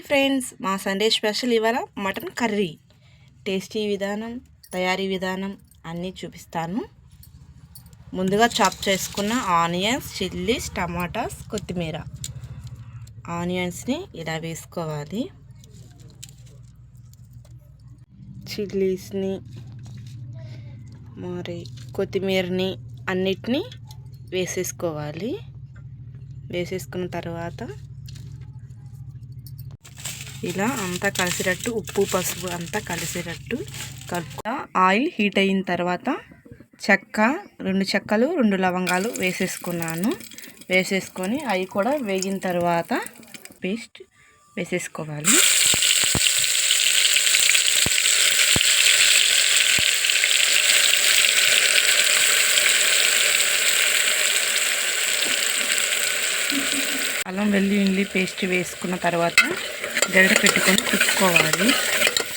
Hi friends మా Sunday special ఇవాళ mutton curry. Tasty విధానం తయారీ విధానం అన్నీ చూపిస్తాను. ముందుగా చాప్ చేసుకున్న ఆనియన్స్ చిల్లీస్ టమాటాస్ కొత్తిమీర. ఆనియన్స్ని ఇలా వేసుకోవాలి. చిల్లీస్ని మరి కొత్తిమీరని అన్నిటినీ వేసేసుకోవాలి. వేసేసుకున్న తర్వాత ఇలా అంతా కలిసేటట్టు ఉప్పు పసుపు అంతా కలిసేటట్టు కలుపు ఆయిల్ హీట్ అయిన తర్వాత చెక్క రెండు చెక్కలు రెండు లవంగాలు వేసేసుకున్నాను. వేసేసుకొని అవి కూడా వేగిన తర్వాత పేస్ట్ వేసేసుకోవాలి. అల్లం వెల్లుల్లి పేస్ట్ వేసుకున్న తర్వాత గరిట పెట్టుకొని తిప్పుకోవాలి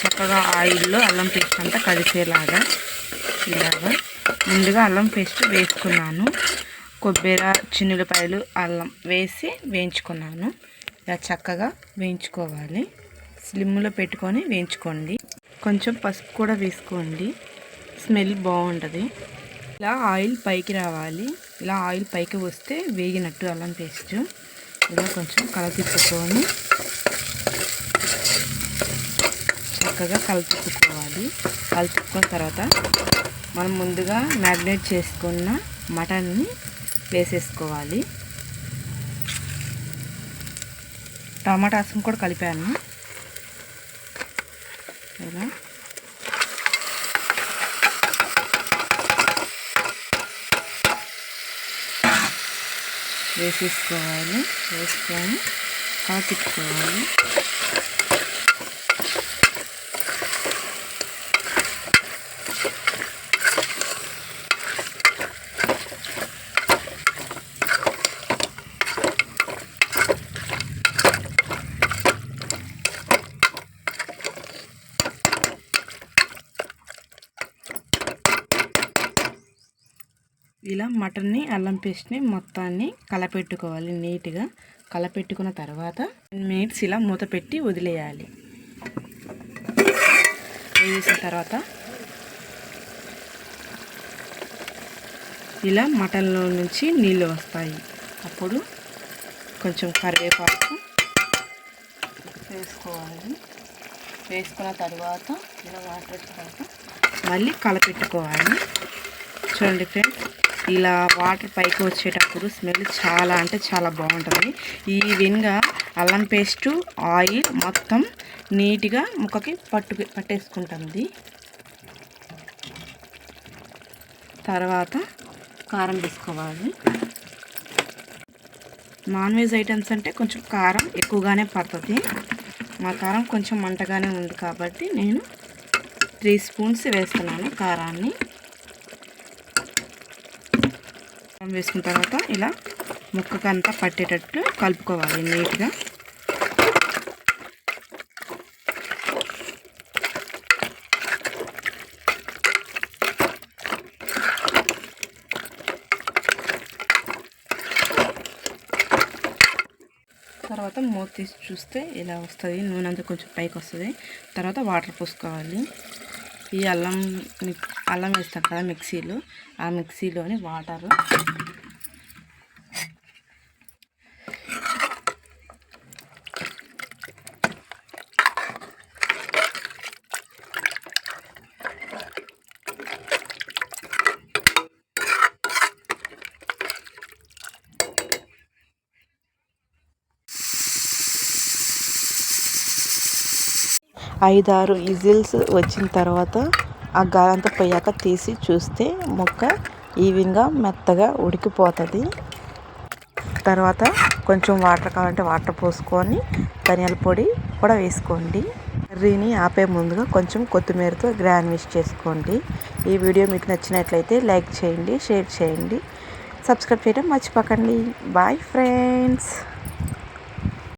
చక్కగా ఆయిల్లో అల్లం పేస్ట్ అంతా కలిసేలాగా ఇలాగా. ముందుగా అల్లం పేస్ట్ వేసుకున్నాను. కొబ్బరి చిన్నులపాయలు అల్లం వేసి వేయించుకున్నాను. ఇలా చక్కగా వేయించుకోవాలి. స్లిమ్లో పెట్టుకొని వేయించుకోండి. కొంచెం పసుపు కూడా వేసుకోండి. స్మెల్ బాగుంటుంది. ఇలా ఆయిల్ పైకి రావాలి. ఇలా ఆయిల్ పైకి వస్తే వేగినట్టు అల్లం పేస్ట్. ఇలా కొంచెం కలతిప్పుకొని చక్కగా కలుపుకోవాలి. కలుపుకున్న తర్వాత మనం ముందుగా మ్యాగ్నేట్ చేసుకున్న మటన్ని వేసేసుకోవాలి. టమాటాస్ని కూడా కలిపాను. ఇలా వేసేసుకోవాలి. వేసుకొని కలపిట్టుకోవాలి ఇలా మటన్ని అల్లం పేస్ట్ని మొత్తాన్ని కలపెట్టుకోవాలి నీట్గా. కలపెట్టుకున్న తర్వాత మినిట్స్ ఇలా మూత పెట్టి వదిలేయాలి. వేసిన తర్వాత ఇలా మటన్లో నుంచి నీళ్ళు వస్తాయి. అప్పుడు కొంచెం కరివేపాకు వేసుకోవాలి. వేసుకున్న తర్వాత ఇలా వాటర్ తర్వాత మళ్ళీ కలపెట్టుకోవాలి. చూడండి ఫ్రెండ్స్ ఇలా వాటర్ పైకి వచ్చేటప్పుడు స్మెల్ చాలా అంటే చాలా బాగుంటుంది. ఈ విధంగా అల్లం పేస్టు ఆయిల్ మొత్తం నీట్గా ముక్కకి పట్టు పట్టేసుకుంటుంది. తర్వాత కారం వేసుకోవాలి నాన్ వెజ్ ఐటమ్స్ అంటే కొంచెం కారం ఎక్కువగానే పడుతుంది. మా కారం కొంచెం మంటగానే ఉంది కాబట్టి నేను త్రీ స్పూన్స్ వేస్తున్నాను కారాన్ని. వేసుకున్న తర్వాత ఇలా ముక్కకంతా పట్టేటట్టు కలుపుకోవాలి నీట్గా. తర్వాత మూత తీసి చూస్తే ఇలా వస్తుంది నూనె అంతా కొంచెం పైకి వస్తుంది. తర్వాత వాటర్ పోసుకోవాలి. ఈ అల్లం అల్లం వేస్తాం కదా మిక్సీలో ఆ మిక్సీలోని వాటరు ఐదారు విజిల్స్ వచ్చిన తర్వాత ఆ గాలంతా పోయాక తీసి చూస్తే ముక్క ఈవెన్గా మెత్తగా ఉడికిపోతుంది. తర్వాత కొంచెం వాటర్ కావాలంటే వాటర్ పోసుకొని ధనియాల పొడి కూడా వేసుకోండి. కర్రీని ఆపే ముందుగా కొంచెం కొత్తిమీరతో గ్రాన్విష్ చేసుకోండి. ఈ వీడియో మీకు నచ్చినట్లయితే లైక్ చేయండి షేర్ చేయండి. సబ్స్క్రైబ్ చేయడం మర్చిపోకండి. Bye friends.